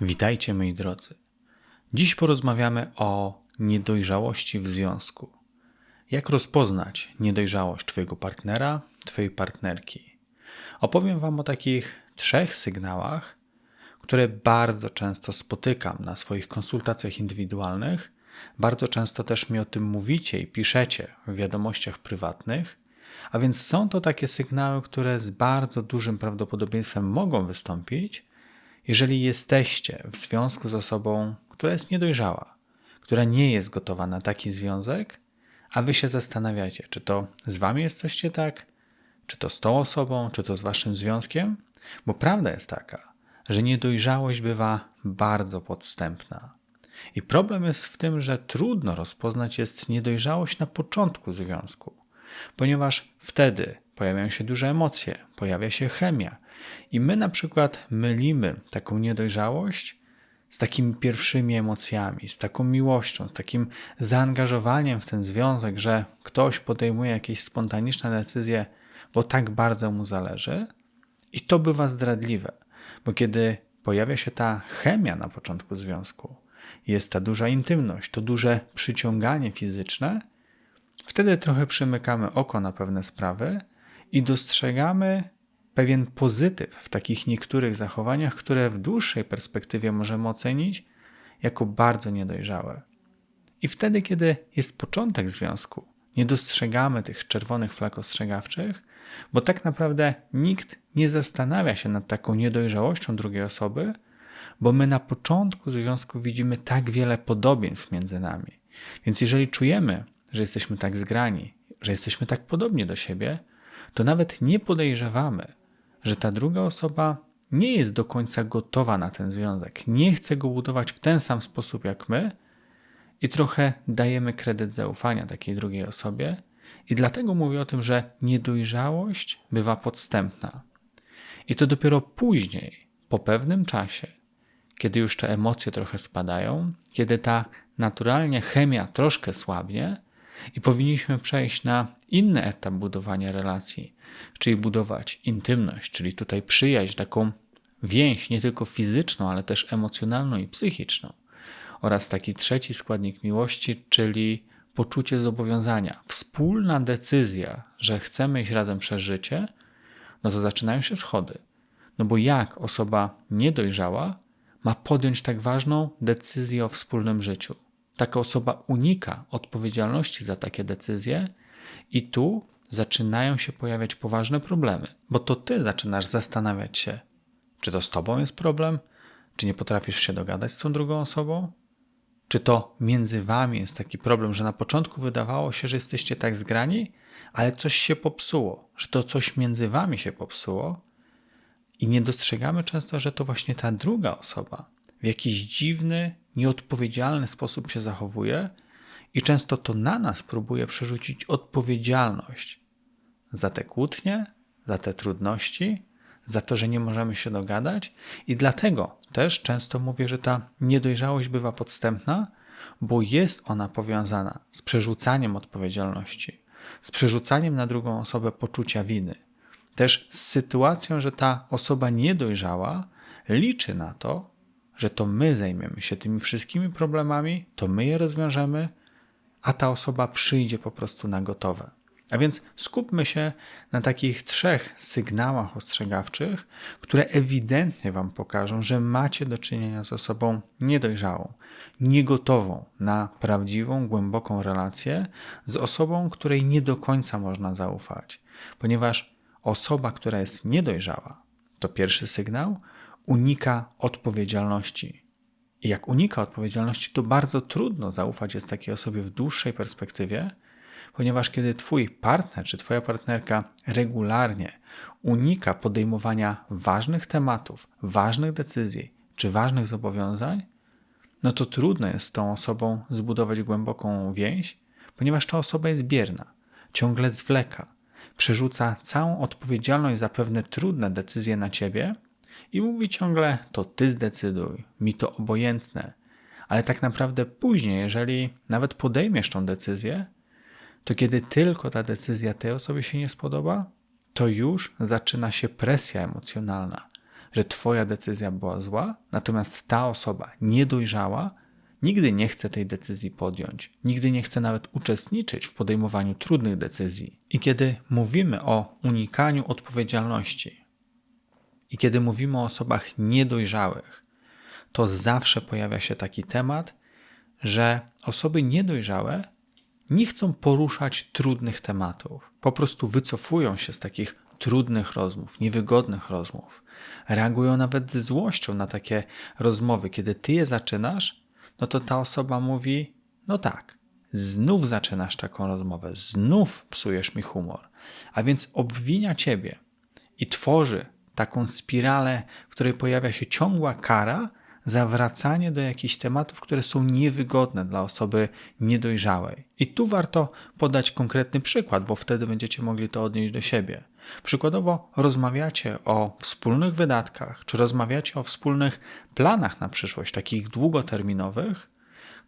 Witajcie moi drodzy. Dziś porozmawiamy o niedojrzałości w związku. Jak rozpoznać niedojrzałość Twojego partnera, Twojej partnerki? Opowiem Wam o takich trzech sygnałach, które bardzo często spotykam na swoich konsultacjach indywidualnych. Bardzo często też mi o tym mówicie i piszecie w wiadomościach prywatnych. A więc są to takie sygnały, które z bardzo dużym prawdopodobieństwem mogą wystąpić jeżeli jesteście w związku z osobą, która jest niedojrzała, która nie jest gotowa na taki związek, a wy się zastanawiacie, czy to z wami jest coś tak, czy to z tą osobą, czy to z waszym związkiem, bo prawda jest taka, że niedojrzałość bywa bardzo podstępna. I problem jest w tym, że trudno rozpoznać jest niedojrzałość na początku związku, ponieważ wtedy pojawiają się duże emocje, pojawia się chemia, i my na przykład mylimy taką niedojrzałość z takimi pierwszymi emocjami, z taką miłością, z takim zaangażowaniem w ten związek, że ktoś podejmuje jakieś spontaniczne decyzje, bo tak bardzo mu zależy. I to bywa zdradliwe, bo kiedy pojawia się ta chemia na początku związku, jest ta duża intymność, to duże przyciąganie fizyczne, wtedy trochę przymykamy oko na pewne sprawy i dostrzegamy pewien pozytyw w takich niektórych zachowaniach, które w dłuższej perspektywie możemy ocenić jako bardzo niedojrzałe. I wtedy, kiedy jest początek związku, nie dostrzegamy tych czerwonych flag ostrzegawczych, bo tak naprawdę nikt nie zastanawia się nad taką niedojrzałością drugiej osoby, bo my na początku związku widzimy tak wiele podobieństw między nami. Więc jeżeli czujemy, że jesteśmy tak zgrani, że jesteśmy tak podobni do siebie, to nawet nie podejrzewamy, że ta druga osoba nie jest do końca gotowa na ten związek, nie chce go budować w ten sam sposób jak my i trochę dajemy kredyt zaufania takiej drugiej osobie. I dlatego mówię o tym, że niedojrzałość bywa podstępna. I to dopiero później, po pewnym czasie, kiedy już te emocje trochę spadają, kiedy ta naturalnie chemia troszkę słabnie i powinniśmy przejść na inny etap budowania relacji, czyli budować intymność, czyli tutaj przyjaźń, taką więź nie tylko fizyczną, ale też emocjonalną i psychiczną. Oraz taki trzeci składnik miłości, czyli poczucie zobowiązania, wspólna decyzja, że chcemy iść razem przez życie, no to zaczynają się schody. No bo jak osoba niedojrzała ma podjąć tak ważną decyzję o wspólnym życiu? Taka osoba unika odpowiedzialności za takie decyzje i tu zaczynają się pojawiać poważne problemy, bo to ty zaczynasz zastanawiać się, czy to z tobą jest problem, czy nie potrafisz się dogadać z tą drugą osobą, czy to między wami jest taki problem, że na początku wydawało się, że jesteście tak zgrani, ale coś się popsuło, że to coś między wami się popsuło? I nie dostrzegamy często, że to właśnie ta druga osoba w jakiś dziwny, nieodpowiedzialny sposób się zachowuje i często to na nas próbuje przerzucić odpowiedzialność za te kłótnie, za te trudności, za to, że nie możemy się dogadać, i dlatego też często mówię, że ta niedojrzałość bywa podstępna, bo jest ona powiązana z przerzucaniem odpowiedzialności, z przerzucaniem na drugą osobę poczucia winy, też z sytuacją, że ta osoba niedojrzała liczy na to, że to my zajmiemy się tymi wszystkimi problemami, to my je rozwiążemy, a ta osoba przyjdzie po prostu na gotowe. A więc skupmy się na takich trzech sygnałach ostrzegawczych, które ewidentnie Wam pokażą, że macie do czynienia z osobą niedojrzałą, niegotową na prawdziwą, głęboką relację, z osobą, której nie do końca można zaufać. Ponieważ osoba, która jest niedojrzała, to pierwszy sygnał, unika odpowiedzialności. I jak unika odpowiedzialności, to bardzo trudno zaufać jest takiej osobie w dłuższej perspektywie, ponieważ kiedy Twój partner czy Twoja partnerka regularnie unika podejmowania ważnych tematów, ważnych decyzji czy ważnych zobowiązań, no to trudno jest z tą osobą zbudować głęboką więź, ponieważ ta osoba jest bierna, ciągle zwleka, przerzuca całą odpowiedzialność za pewne trudne decyzje na ciebie i mówi ciągle: To ty zdecyduj, mi to obojętne. Ale tak naprawdę później, jeżeli nawet podejmiesz tą decyzję, to kiedy tylko ta decyzja tej osobie się nie spodoba, to już zaczyna się presja emocjonalna. że Twoja decyzja była zła, natomiast ta osoba niedojrzała nigdy nie chce tej decyzji podjąć, nigdy nie chce nawet uczestniczyć w podejmowaniu trudnych decyzji. I kiedy mówimy o unikaniu odpowiedzialności, i kiedy mówimy o osobach niedojrzałych, to zawsze pojawia się taki temat, że osoby niedojrzałe nie chcą poruszać trudnych tematów. Po prostu wycofują się z takich trudnych rozmów, niewygodnych rozmów. Reagują nawet złością na takie rozmowy. Kiedy ty je zaczynasz, no to ta osoba mówi: No tak, znów zaczynasz taką rozmowę, znów psujesz mi humor. A więc obwinia ciebie i tworzy taką spiralę, w której pojawia się ciągła kara zawracanie do jakichś tematów, które są niewygodne dla osoby niedojrzałej. I tu warto podać konkretny przykład, bo wtedy będziecie mogli to odnieść do siebie. Przykładowo rozmawiacie o wspólnych wydatkach, czy rozmawiacie o wspólnych planach na przyszłość, takich długoterminowych,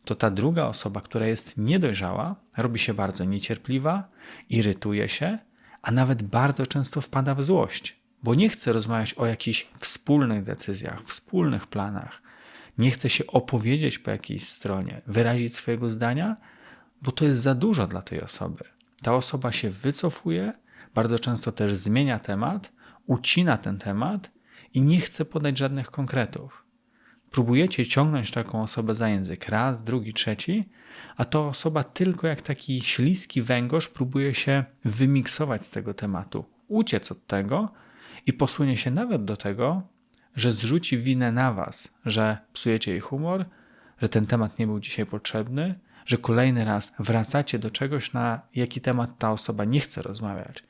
to ta druga osoba, która jest niedojrzała, robi się bardzo niecierpliwa, irytuje się, a nawet bardzo często wpada w złość bo nie chce rozmawiać o jakichś wspólnych decyzjach, wspólnych planach. Nie chce się opowiedzieć po jakiejś stronie, wyrazić swojego zdania, bo to jest za dużo dla tej osoby. Ta osoba się wycofuje, bardzo często też zmienia temat, ucina ten temat i nie chce podać żadnych konkretów. Próbujecie ciągnąć taką osobę za język raz, drugi, trzeci, a ta osoba tylko jak taki śliski węgorz próbuje się wymiksować z tego tematu, uciec od tego, i posunie się nawet do tego, że zrzuci winę na was, że psujecie jej humor, że ten temat nie był dzisiaj potrzebny, że kolejny raz wracacie do czegoś, na jaki temat ta osoba nie chce rozmawiać.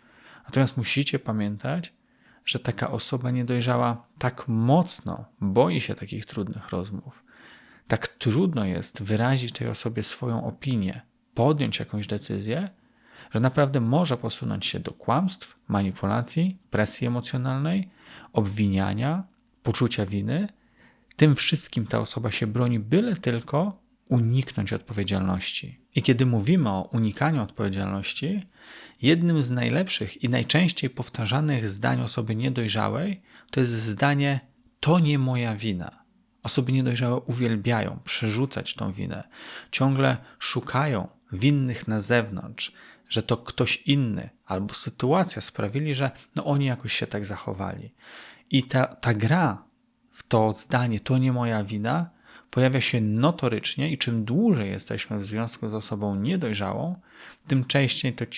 Natomiast musicie pamiętać, że taka osoba niedojrzała tak mocno boi się takich trudnych rozmów. Tak trudno jest wyrazić tej osobie swoją opinię, podjąć jakąś decyzję, że naprawdę może posunąć się do kłamstw, manipulacji, presji emocjonalnej, obwiniania, poczucia winy. Tym wszystkim ta osoba się broni, byle tylko uniknąć odpowiedzialności. I kiedy mówimy o unikaniu odpowiedzialności, jednym z najlepszych i najczęściej powtarzanych zdań osoby niedojrzałej to jest zdanie: To nie moja wina. Osoby niedojrzałe uwielbiają przerzucać tą winę, ciągle szukają winnych na zewnątrz, że to ktoś inny albo sytuacja sprawili, że no oni jakoś się tak zachowali. I ta, ta gra w to zdanie, to nie moja wina, pojawia się notorycznie i czym dłużej jesteśmy w związku z osobą niedojrzałą, tym częściej to, e,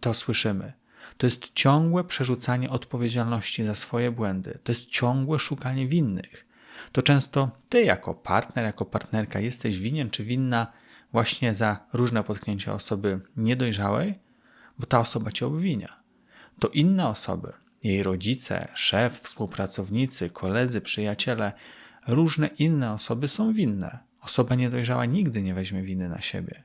to słyszymy. To jest ciągłe przerzucanie odpowiedzialności za swoje błędy, to jest ciągłe szukanie winnych. To często ty, jako partner, jako partnerka, jesteś winien czy winna właśnie za różne potknięcia osoby niedojrzałej, bo ta osoba cię obwinia. To inne osoby, jej rodzice, szef, współpracownicy, koledzy, przyjaciele, różne inne osoby są winne. Osoba niedojrzała nigdy nie weźmie winy na siebie.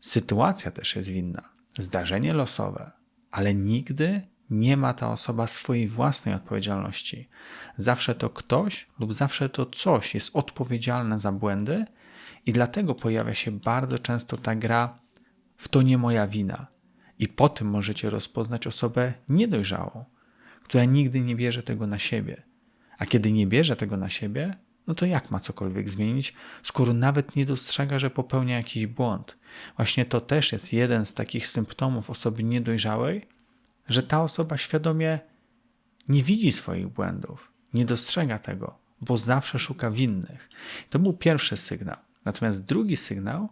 Sytuacja też jest winna, zdarzenie losowe, ale nigdy nie ma ta osoba swojej własnej odpowiedzialności. Zawsze to ktoś lub zawsze to coś jest odpowiedzialne za błędy i dlatego pojawia się bardzo często ta gra w to nie moja wina. I po tym możecie rozpoznać osobę niedojrzałą, która nigdy nie bierze tego na siebie. A kiedy nie bierze tego na siebie, no to jak ma cokolwiek zmienić, skoro nawet nie dostrzega, że popełnia jakiś błąd? Właśnie to też jest jeden z takich symptomów osoby niedojrzałej, że ta osoba świadomie nie widzi swoich błędów, nie dostrzega tego, bo zawsze szuka winnych. To był pierwszy sygnał. Natomiast drugi sygnał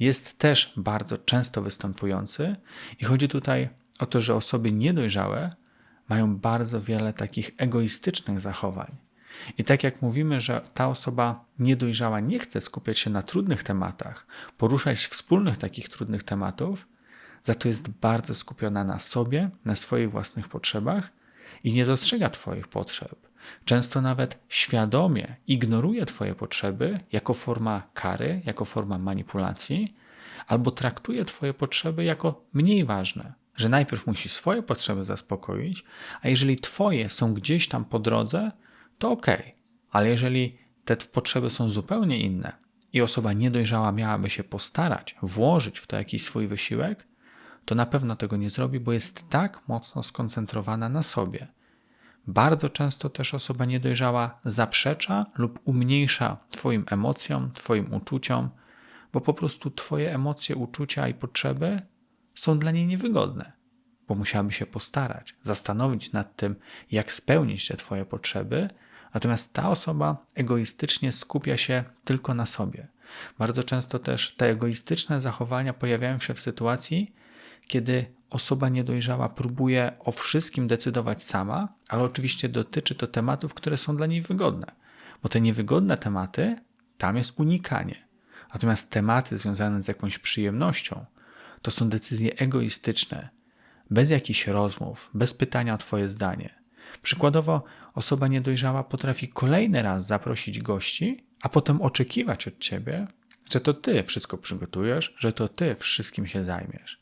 jest też bardzo często występujący i chodzi tutaj o to, że osoby niedojrzałe mają bardzo wiele takich egoistycznych zachowań. I tak jak mówimy, że ta osoba niedojrzała nie chce skupiać się na trudnych tematach, poruszać wspólnych takich trudnych tematów, za to jest bardzo skupiona na sobie, na swoich własnych potrzebach i nie dostrzega Twoich potrzeb. Często nawet świadomie ignoruje Twoje potrzeby jako forma kary, jako forma manipulacji, albo traktuje Twoje potrzeby jako mniej ważne. Że najpierw musi swoje potrzeby zaspokoić, a jeżeli Twoje są gdzieś tam po drodze, to ok. Ale jeżeli te potrzeby są zupełnie inne i osoba niedojrzała miałaby się postarać, włożyć w to jakiś swój wysiłek, to na pewno tego nie zrobi, bo jest tak mocno skoncentrowana na sobie Bardzo często też osoba niedojrzała zaprzecza lub umniejsza Twoim emocjom, Twoim uczuciom, bo po prostu Twoje emocje, uczucia i potrzeby są dla niej niewygodne, bo musiałaby się postarać, zastanowić nad tym, jak spełnić te Twoje potrzeby, natomiast ta osoba egoistycznie skupia się tylko na sobie. Bardzo często też te egoistyczne zachowania pojawiają się w sytuacji, kiedy osoba niedojrzała próbuje o wszystkim decydować sama, ale oczywiście dotyczy to tematów, które są dla niej wygodne, bo te niewygodne tematy tam jest unikanie. Natomiast tematy związane z jakąś przyjemnością to są decyzje egoistyczne, bez jakichś rozmów, bez pytania o Twoje zdanie. Przykładowo, osoba niedojrzała potrafi kolejny raz zaprosić gości, a potem oczekiwać od Ciebie, że to Ty wszystko przygotujesz, że to Ty wszystkim się zajmiesz.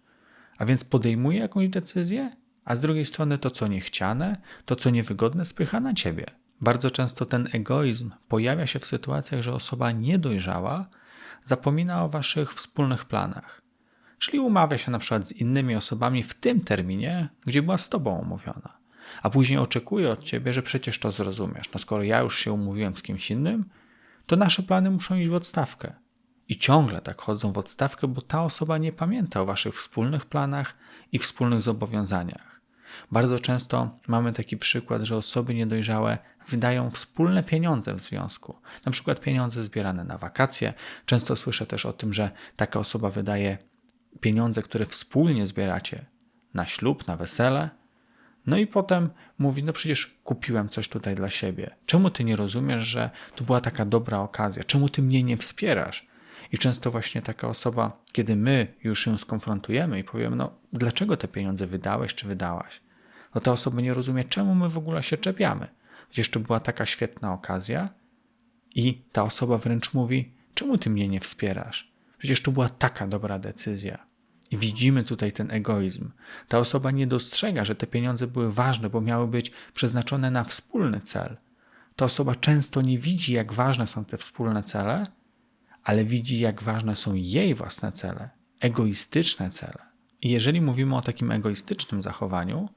A więc podejmuje jakąś decyzję, a z drugiej strony to, co niechciane, to, co niewygodne, spycha na ciebie. Bardzo często ten egoizm pojawia się w sytuacjach, że osoba niedojrzała zapomina o waszych wspólnych planach. Czyli umawia się na przykład z innymi osobami w tym terminie, gdzie była z tobą umówiona. A później oczekuje od ciebie, że przecież to zrozumiesz. No skoro ja już się umówiłem z kimś innym, to nasze plany muszą iść w odstawkę. I ciągle tak chodzą w odstawkę, bo ta osoba nie pamięta o waszych wspólnych planach i wspólnych zobowiązaniach. Bardzo często mamy taki przykład, że osoby niedojrzałe wydają wspólne pieniądze w związku, na przykład pieniądze zbierane na wakacje. Często słyszę też o tym, że taka osoba wydaje pieniądze, które wspólnie zbieracie na ślub, na wesele. No i potem mówi: No przecież kupiłem coś tutaj dla siebie. Czemu ty nie rozumiesz, że to była taka dobra okazja? Czemu ty mnie nie wspierasz? I często właśnie taka osoba, kiedy my już ją skonfrontujemy i powiemy, no dlaczego te pieniądze wydałeś czy wydałaś, no ta osoba nie rozumie, czemu my w ogóle się czepiamy. Przecież to była taka świetna okazja i ta osoba wręcz mówi, czemu ty mnie nie wspierasz? Przecież to była taka dobra decyzja. I widzimy tutaj ten egoizm. Ta osoba nie dostrzega, że te pieniądze były ważne, bo miały być przeznaczone na wspólny cel. Ta osoba często nie widzi, jak ważne są te wspólne cele, ale widzi, jak ważne są jej własne cele, egoistyczne cele. I jeżeli mówimy o takim egoistycznym zachowaniu,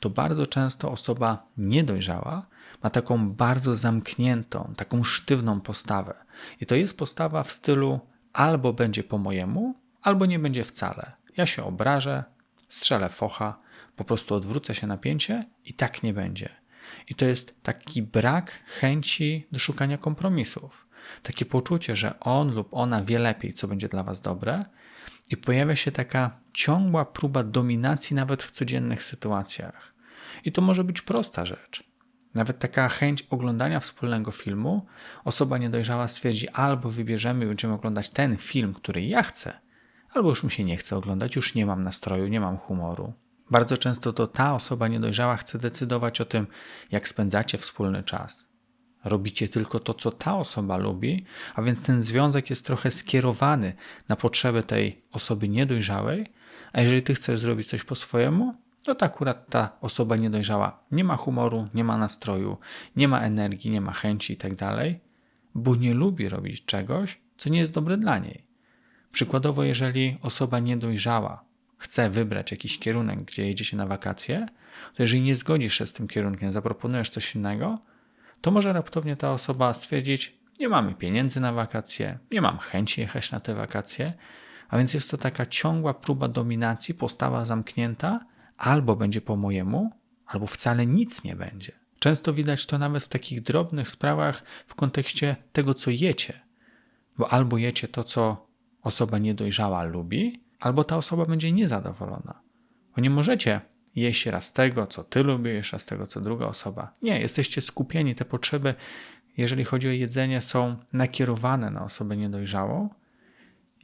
to bardzo często osoba niedojrzała ma taką bardzo zamkniętą, taką sztywną postawę. I to jest postawa w stylu albo będzie po mojemu, albo nie będzie wcale. Ja się obrażę, strzelę focha, po prostu odwrócę się napięcie i tak nie będzie. I to jest taki brak chęci do szukania kompromisów takie poczucie, że on lub ona wie lepiej, co będzie dla Was dobre, i pojawia się taka ciągła próba dominacji nawet w codziennych sytuacjach. I to może być prosta rzecz. Nawet taka chęć oglądania wspólnego filmu, osoba niedojrzała stwierdzi, albo wybierzemy i będziemy oglądać ten film, który ja chcę, albo już mi się nie chce oglądać, już nie mam nastroju, nie mam humoru. Bardzo często to ta osoba niedojrzała chce decydować o tym, jak spędzacie wspólny czas, Robicie tylko to, co ta osoba lubi, a więc ten związek jest trochę skierowany na potrzeby tej osoby niedojrzałej, a jeżeli ty chcesz zrobić coś po swojemu, no to akurat ta osoba niedojrzała nie ma humoru, nie ma nastroju, nie ma energii, nie ma chęci itd., tak bo nie lubi robić czegoś, co nie jest dobre dla niej. Przykładowo, jeżeli osoba niedojrzała chce wybrać jakiś kierunek, gdzie jedzie się na wakacje, to jeżeli nie zgodzisz się z tym kierunkiem, zaproponujesz coś innego, to może raptownie ta osoba stwierdzić: Nie mamy pieniędzy na wakacje, nie mam chęci jechać na te wakacje, a więc jest to taka ciągła próba dominacji, postawa zamknięta, albo będzie po mojemu, albo wcale nic nie będzie. Często widać to nawet w takich drobnych sprawach w kontekście tego, co jecie, bo albo jecie to, co osoba niedojrzała lubi, albo ta osoba będzie niezadowolona. Bo nie możecie jeść raz tego, co ty lubisz, raz tego, co druga osoba. Nie, jesteście skupieni. Te potrzeby, jeżeli chodzi o jedzenie, są nakierowane na osobę niedojrzałą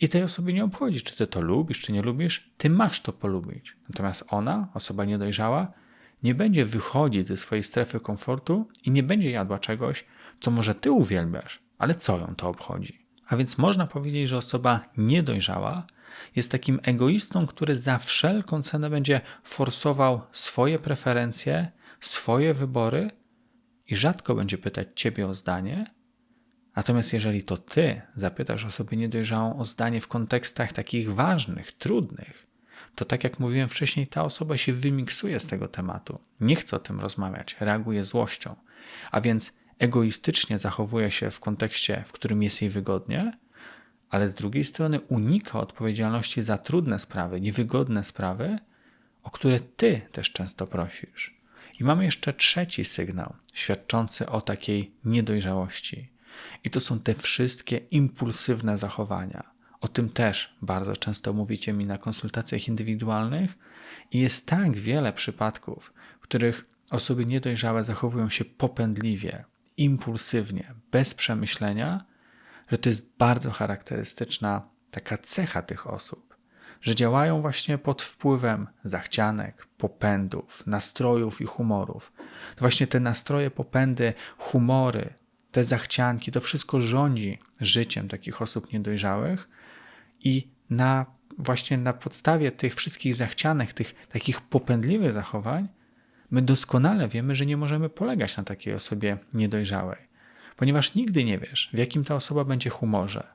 i tej osobie nie obchodzi, czy ty to lubisz, czy nie lubisz. Ty masz to polubić. Natomiast ona, osoba niedojrzała, nie będzie wychodzić ze swojej strefy komfortu i nie będzie jadła czegoś, co może ty uwielbiasz, ale co ją to obchodzi. A więc można powiedzieć, że osoba niedojrzała jest takim egoistą, który za wszelką cenę będzie forsował swoje preferencje, swoje wybory i rzadko będzie pytać ciebie o zdanie. Natomiast jeżeli to ty zapytasz osobę niedojrzałą o zdanie w kontekstach takich ważnych, trudnych, to tak jak mówiłem wcześniej, ta osoba się wymiksuje z tego tematu. Nie chce o tym rozmawiać, reaguje złością. A więc egoistycznie zachowuje się w kontekście, w którym jest jej wygodnie, ale z drugiej strony unika odpowiedzialności za trudne sprawy, niewygodne sprawy, o które ty też często prosisz. I mamy jeszcze trzeci sygnał, świadczący o takiej niedojrzałości. I to są te wszystkie impulsywne zachowania. O tym też bardzo często mówicie mi na konsultacjach indywidualnych, i jest tak wiele przypadków, w których osoby niedojrzałe zachowują się popędliwie, impulsywnie, bez przemyślenia, że to jest bardzo charakterystyczna taka cecha tych osób, że działają właśnie pod wpływem zachcianek, popędów, nastrojów i humorów. To właśnie te nastroje, popędy, humory, te zachcianki, to wszystko rządzi życiem takich osób niedojrzałych i na właśnie na podstawie tych wszystkich zachcianek, tych takich popędliwych zachowań, my doskonale wiemy, że nie możemy polegać na takiej osobie niedojrzałej, ponieważ nigdy nie wiesz, w jakim ta osoba będzie humorze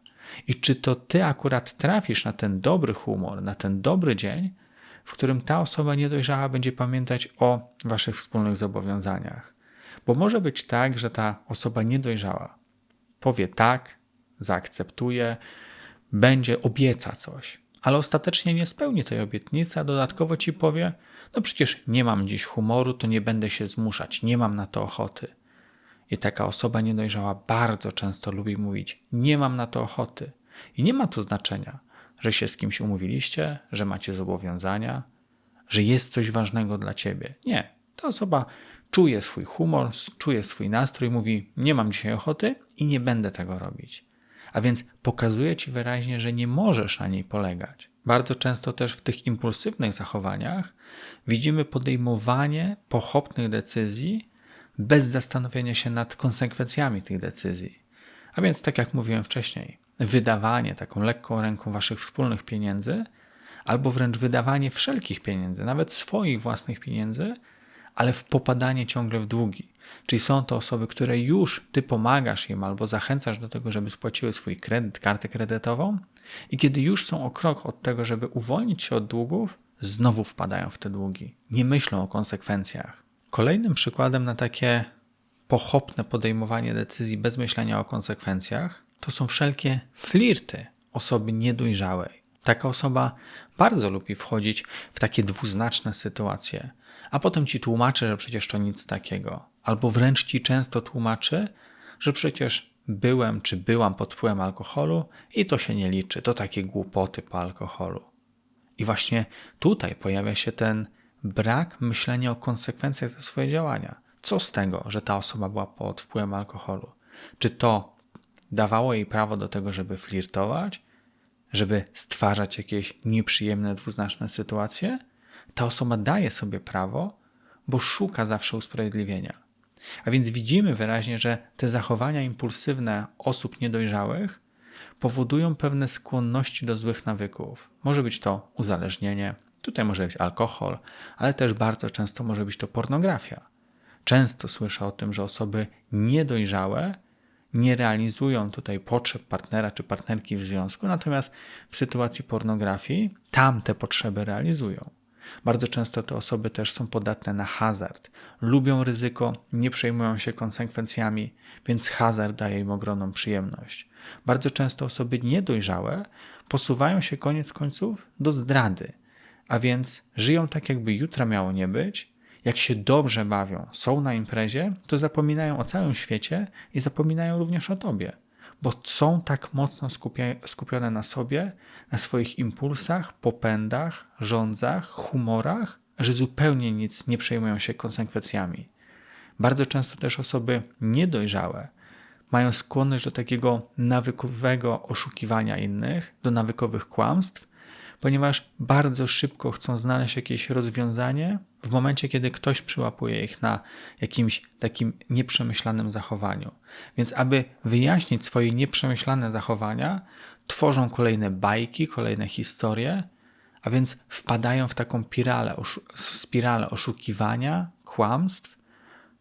i czy to ty akurat trafisz na ten dobry humor, na ten dobry dzień, w którym ta osoba niedojrzała będzie pamiętać o waszych wspólnych zobowiązaniach. Bo może być tak, że ta osoba niedojrzała powie tak, zaakceptuje, będzie, obieca coś, ale ostatecznie nie spełni tej obietnicy, a dodatkowo ci powie: No przecież nie mam dziś humoru, to nie będę się zmuszać, nie mam na to ochoty. I taka osoba niedojrzała bardzo często lubi mówić: Nie mam na to ochoty. I nie ma to znaczenia, że się z kimś umówiliście, że macie zobowiązania, że jest coś ważnego dla ciebie. Nie. Ta osoba czuje swój humor, czuje swój nastrój, mówi: Nie mam dzisiaj ochoty i nie będę tego robić a więc pokazuje ci wyraźnie, że nie możesz na niej polegać. Bardzo często też w tych impulsywnych zachowaniach widzimy podejmowanie pochopnych decyzji bez zastanowienia się nad konsekwencjami tych decyzji. A więc, tak jak mówiłem wcześniej, wydawanie taką lekką ręką waszych wspólnych pieniędzy, albo wręcz wydawanie wszelkich pieniędzy, nawet swoich własnych pieniędzy, ale w popadanie ciągle w długi. Czyli są to osoby, które już ty pomagasz im albo zachęcasz do tego, żeby spłaciły swój kredyt, kartę kredytową, i kiedy już są o krok od tego, żeby uwolnić się od długów, znowu wpadają w te długi. Nie myślą o konsekwencjach. Kolejnym przykładem na takie pochopne podejmowanie decyzji bez myślenia o konsekwencjach to są wszelkie flirty osoby niedojrzałej. Taka osoba bardzo lubi wchodzić w takie dwuznaczne sytuacje, a potem ci tłumaczy, że przecież to nic takiego. Albo wręcz ci często tłumaczy, że przecież byłem czy byłam pod wpływem alkoholu i to się nie liczy, to takie głupoty po alkoholu. I właśnie tutaj pojawia się ten brak myślenia o konsekwencjach za swoje działania. Co z tego, że ta osoba była pod wpływem alkoholu? Czy to dawało jej prawo do tego, żeby flirtować, żeby stwarzać jakieś nieprzyjemne, dwuznaczne sytuacje? Ta osoba daje sobie prawo, bo szuka zawsze usprawiedliwienia. A więc widzimy wyraźnie, że te zachowania impulsywne osób niedojrzałych powodują pewne skłonności do złych nawyków. Może być to uzależnienie, tutaj może być alkohol, ale też bardzo często może być to pornografia. Często słyszę o tym, że osoby niedojrzałe nie realizują tutaj potrzeb partnera czy partnerki w związku, natomiast w sytuacji pornografii tam te potrzeby realizują. Bardzo często te osoby też są podatne na hazard. Lubią ryzyko, nie przejmują się konsekwencjami, więc hazard daje im ogromną przyjemność. Bardzo często osoby niedojrzałe posuwają się koniec końców do zdrady, a więc żyją tak, jakby jutra miało nie być. Jak się dobrze bawią, są na imprezie, to zapominają o całym świecie i zapominają również o tobie bo są tak mocno skupione na sobie, na swoich impulsach, popędach, rządzach, humorach, że zupełnie nic nie przejmują się konsekwencjami. Bardzo często też osoby niedojrzałe mają skłonność do takiego nawykowego oszukiwania innych, do nawykowych kłamstw, ponieważ bardzo szybko chcą znaleźć jakieś rozwiązanie w momencie, kiedy ktoś przyłapuje ich na jakimś takim nieprzemyślanym zachowaniu. Więc, aby wyjaśnić swoje nieprzemyślane zachowania, tworzą kolejne bajki, kolejne historie, a więc wpadają w taką spiralę, spiralę oszukiwania, kłamstw,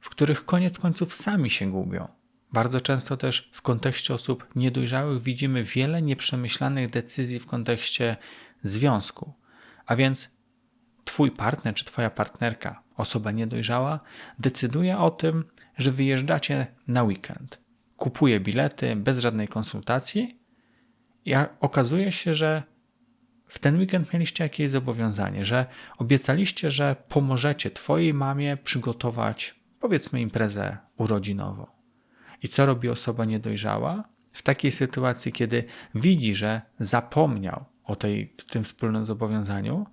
w których koniec końców sami się gubią. Bardzo często też w kontekście osób niedojrzałych widzimy wiele nieprzemyślanych decyzji w kontekście związku. A więc Twój partner czy Twoja partnerka, osoba niedojrzała, decyduje o tym, że wyjeżdżacie na weekend. Kupuje bilety bez żadnej konsultacji i okazuje się, że w ten weekend mieliście jakieś zobowiązanie, że obiecaliście, że pomożecie Twojej mamie przygotować, powiedzmy, imprezę urodzinową. I co robi osoba niedojrzała? W takiej sytuacji, kiedy widzi, że zapomniał o tej, tym wspólnym zobowiązaniu,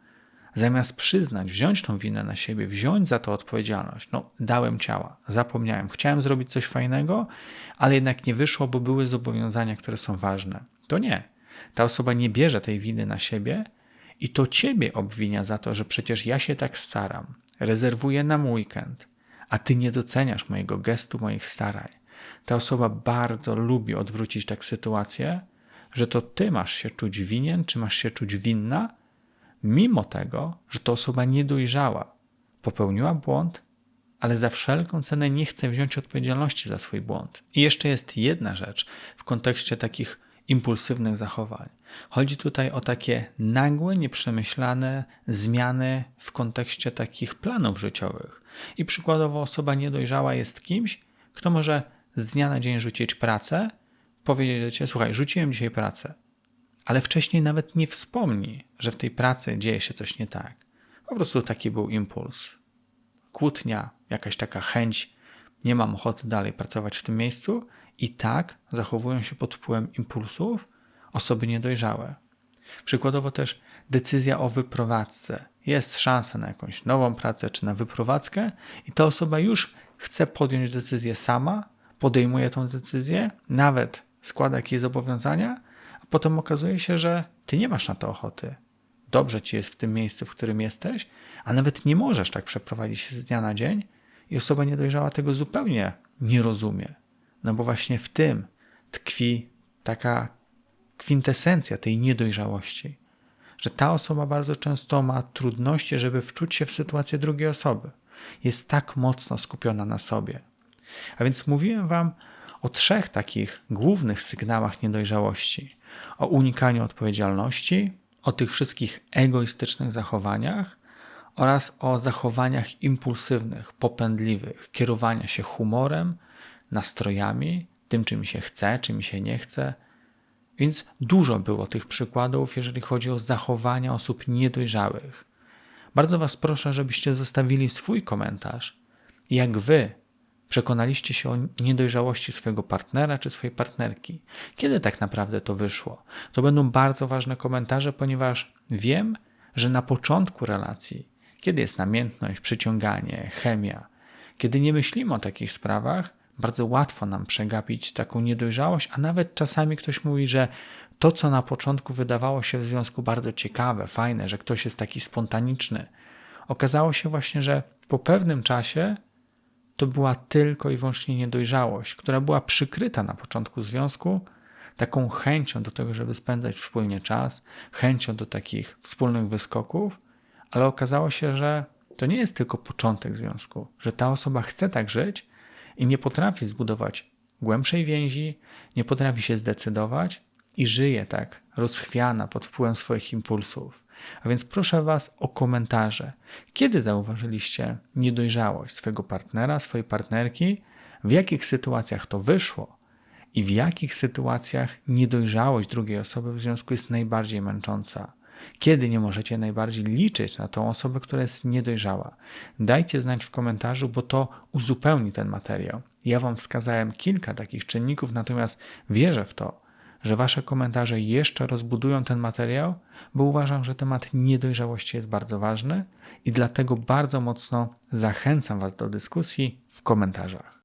zamiast przyznać, wziąć tą winę na siebie, wziąć za to odpowiedzialność, no dałem ciała, zapomniałem, chciałem zrobić coś fajnego, ale jednak nie wyszło, bo były zobowiązania, które są ważne. To nie. Ta osoba nie bierze tej winy na siebie i to ciebie obwinia za to, że przecież ja się tak staram, rezerwuję nam weekend, a ty nie doceniasz mojego gestu, moich starań. Ta osoba bardzo lubi odwrócić tak sytuację, że to ty masz się czuć winien, czy masz się czuć winna, mimo tego, że to osoba niedojrzała, popełniła błąd, ale za wszelką cenę nie chce wziąć odpowiedzialności za swój błąd. I jeszcze jest jedna rzecz w kontekście takich impulsywnych zachowań. Chodzi tutaj o takie nagłe, nieprzemyślane zmiany w kontekście takich planów życiowych. I przykładowo osoba niedojrzała jest kimś, kto może z dnia na dzień rzucić pracę, powiedzieć słuchaj, rzuciłem dzisiaj pracę, ale wcześniej nawet nie wspomni, że w tej pracy dzieje się coś nie tak. Po prostu taki był impuls. Kłótnia, jakaś taka chęć, nie mam ochoty dalej pracować w tym miejscu, i tak zachowują się pod wpływem impulsów osoby niedojrzałe. Przykładowo też decyzja o wyprowadzce. Jest szansa na jakąś nową pracę czy na wyprowadzkę, i ta osoba już chce podjąć decyzję sama, podejmuje tą decyzję, nawet składa jakieś zobowiązania, potem okazuje się, że ty nie masz na to ochoty. Dobrze ci jest w tym miejscu, w którym jesteś, a nawet nie możesz tak przeprowadzić się z dnia na dzień, i osoba niedojrzała tego zupełnie nie rozumie. No bo właśnie w tym tkwi taka kwintesencja tej niedojrzałości, że ta osoba bardzo często ma trudności, żeby wczuć się w sytuację drugiej osoby. Jest tak mocno skupiona na sobie. A więc mówiłem Wam o trzech takich głównych sygnałach niedojrzałości o unikaniu odpowiedzialności, o tych wszystkich egoistycznych zachowaniach oraz o zachowaniach impulsywnych, popędliwych, kierowania się humorem, nastrojami, tym, czym się chce, czym się nie chce. Więc dużo było tych przykładów, jeżeli chodzi o zachowania osób niedojrzałych. Bardzo Was proszę, żebyście zostawili swój komentarz, jak Wy Przekonaliście się o niedojrzałości swojego partnera czy swojej partnerki. Kiedy tak naprawdę to wyszło? To będą bardzo ważne komentarze, ponieważ wiem, że na początku relacji, kiedy jest namiętność, przyciąganie, chemia, kiedy nie myślimy o takich sprawach, bardzo łatwo nam przegapić taką niedojrzałość, a nawet czasami ktoś mówi, że to, co na początku wydawało się w związku bardzo ciekawe, fajne, że ktoś jest taki spontaniczny, okazało się właśnie, że po pewnym czasie to była tylko i wyłącznie niedojrzałość, która była przykryta na początku związku taką chęcią do tego, żeby spędzać wspólnie czas, chęcią do takich wspólnych wyskoków, ale okazało się, że to nie jest tylko początek związku, że ta osoba chce tak żyć i nie potrafi zbudować głębszej więzi, nie potrafi się zdecydować i żyje tak rozchwiana pod wpływem swoich impulsów. A więc proszę Was o komentarze. Kiedy zauważyliście niedojrzałość swojego partnera, swojej partnerki? W jakich sytuacjach to wyszło? I w jakich sytuacjach niedojrzałość drugiej osoby w związku jest najbardziej męcząca? Kiedy nie możecie najbardziej liczyć na tą osobę, która jest niedojrzała? Dajcie znać w komentarzu, bo to uzupełni ten materiał. Ja Wam wskazałem kilka takich czynników, natomiast wierzę w to, że Wasze komentarze jeszcze rozbudują ten materiał, bo uważam, że temat niedojrzałości jest bardzo ważny i dlatego bardzo mocno zachęcam Was do dyskusji w komentarzach.